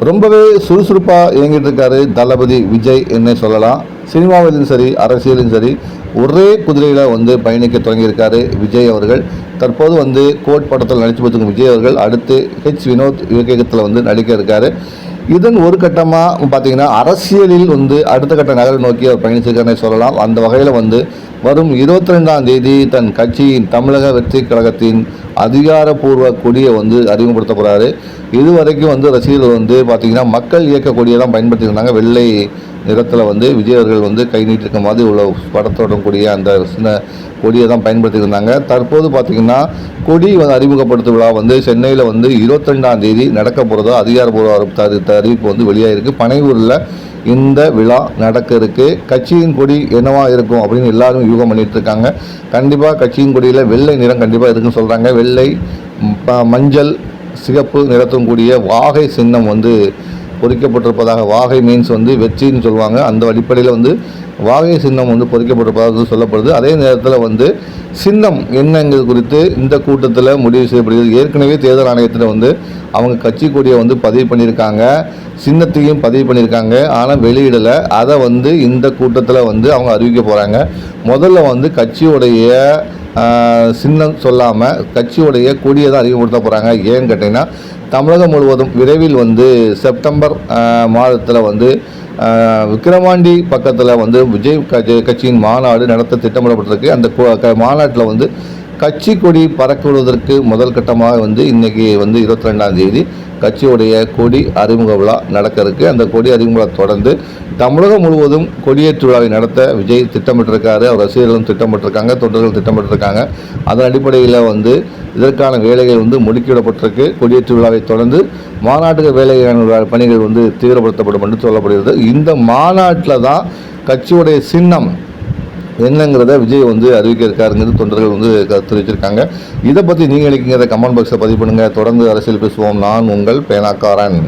ரொம்பவே சுறுசுறுப்பாக இயங்கிட்டு இருக்காரு தளபதி விஜய் என்ன சொல்லலாம். சினிமாவிலும் சரி அரசியலும் சரி ஒரே குதிரையில் வந்து பயணிக்க தொடங்கியிருக்காரு விஜய் அவர்கள். தற்போது வந்து கோட் படத்தில் நடித்து பார்த்துருக்கும் விஜய் அவர்கள் அடுத்து ஹெச் வினோத் இயக்கத்தில் வந்து நடிக்க இருக்காரு. இதன் ஒரு கட்டமாக பார்த்தீங்கன்னா அரசியலில் வந்து அடுத்த கட்ட நகரை நோக்கி அவர் பயணிச்சிருக்காருன்னு சொல்லலாம். அந்த வகையில் வந்து வரும் இருபத்தி ரெண்டாம் தேதி தன் கட்சியின் தமிழக வெற்றி கழகத்தின் அதிகாரப்பூர்வ கொடியை வந்து அறிமுகப்படுத்த போகிறாரு இதுவரைக்கும் வந்து ரசிகர்கள் வந்து பார்த்திங்கன்னா மக்கள் இயக்க கொடியை தான் பயன்படுத்தியிருந்தாங்க. வெள்ளை நிறத்தில் வந்து விஜய் அவர்கள் வந்து கை நீட்டிருக்க மாதிரி உள்ள படத்தோட கூடிய அந்த சின்ன கொடியை தான் பயன்படுத்தியிருந்தாங்க தற்போது பார்த்திங்கன்னா கொடி வந்து அறிமுகப்படுத்தும் விழா வந்து சென்னையில் வந்து இருபத்தெண்டாம் தேதி நடக்க போகிறதோ அதிகாரப்பூர்வ அறிவிப்பு வந்து வெளியாகிருக்கு பனையூரில் இந்த விழா நடக்க இருக்கு. கட்சியின் கொடி என்னவா இருக்கும் அப்படின்னு எல்லாரும் யூகம் பண்ணிட்டு இருக்காங்க. கண்டிப்பாக கட்சியின் கொடியில் வெள்ளை நிறம் கண்டிப்பாக இருக்குன்னு சொல்கிறாங்க வெள்ளை ப- மஞ்சள் சிகப்பு நிறத்தும் கூடிய வாகை சின்னம் வந்து பொறிக்கப்பட்டிருப்பதாக வாகை மீன்ஸ் வந்து வெற்றின்னு சொல்லுவாங்க. அந்த அடிப்படையில் வந்து வாகை சின்னம் வந்து பொறிக்கப்பட்டிருப்பதாக சொல்லப்படுது. அதே நேரத்தில் வந்து சின்னம் என்னங்கிறது குறித்து இந்த கூட்டத்தில் முடிவு செய்யப்படுகிறது. ஏற்கனவே தேர்தல் ஆணையத்தில் வந்து அவங்க கட்சி கொடியை வந்து பதிவு பண்ணியிருக்காங்க. சின்னத்தையும் பதிவு பண்ணியிருக்காங்க. ஆனால் வெளியிடலை. அதை வந்து இந்த கூட்டத்தில் வந்து அவங்க அறிவிக்க போகிறாங்க முதல்ல வந்து கட்சியுடைய சின்னம் சொல்லாமல் கட்சியுடைய கொடியை தான் அறிமுகப்படுத்த போகிறாங்க ஏன்னு கேட்டிங்கன்னா தமிழகம் முழுவதும் விரைவில் வந்து செப்டம்பர் மாதத்தில் வந்து ஆஹ், விக்கிரவாண்டி பக்கத்தில் வந்து விஜய் கட்சி- கட்சியின் மாநாடு நடத்த திட்டமிடப்பட்டிருக்கு. அந்த மாநாட்டில் வந்து கட்சி கொடி பறக்குவதற்கு முதல் கட்டமாக வந்து இன்றைக்கி வந்து இருபத்தி ரெண்டாம் தேதி கட்சியுடைய கொடி அறிமுக விழா நடக்க இருக்கு. அந்த கொடி அறிமுக விழா தொடர்ந்து தமிழகம் முழுவதும் கொடியேற்று விழாவை நடத்த விஜய் திட்டமிட்டிருக்காரு. அவர் ரசிகர்களும் திட்டமிட்டிருக்காங்க தொண்டர்கள் திட்டமிட்டிருக்காங்க. அதன் அடிப்படையில் வந்து இதற்கான வேலைகள் வந்து முடுக்கிவிடப்பட்டிருக்கு. கொடியேற்று விழாவை தொடர்ந்து மாநாட்டுக்கு வேலைக்கான பணிகள் வந்து தீவிரப்படுத்தப்படும் என்று சொல்லப்படுகிறது. இந்த மாநாட்டில் தான் கட்சியுடைய சின்னம் என்னங்கிறத விஜய் வந்து அறிவிக்க இருக்காருங்கிறது தொண்டர்கள் வந்து கருத்து தெரிவிச்சிருக்காங்க. இதை பற்றி நீங்கள் நினைக்கிறத கமெண்ட் பாக்ஸில் பதிவு பண்ணுங்கள் தொடர்ந்து அரசியல் பேசுவோம். நான் உங்கள் பேனாக்காரன்.